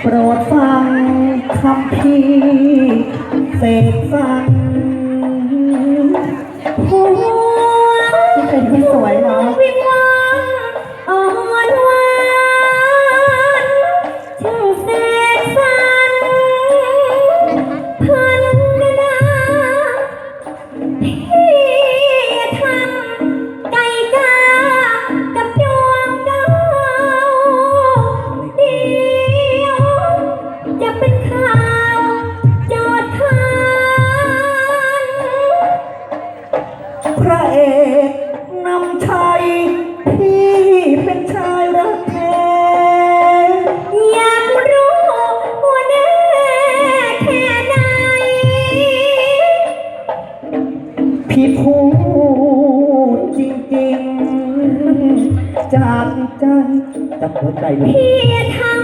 โปรดฟังคำพี่เสกสรร ที่พูดจริงจริงจากใจจากหัวใจพี่ทำ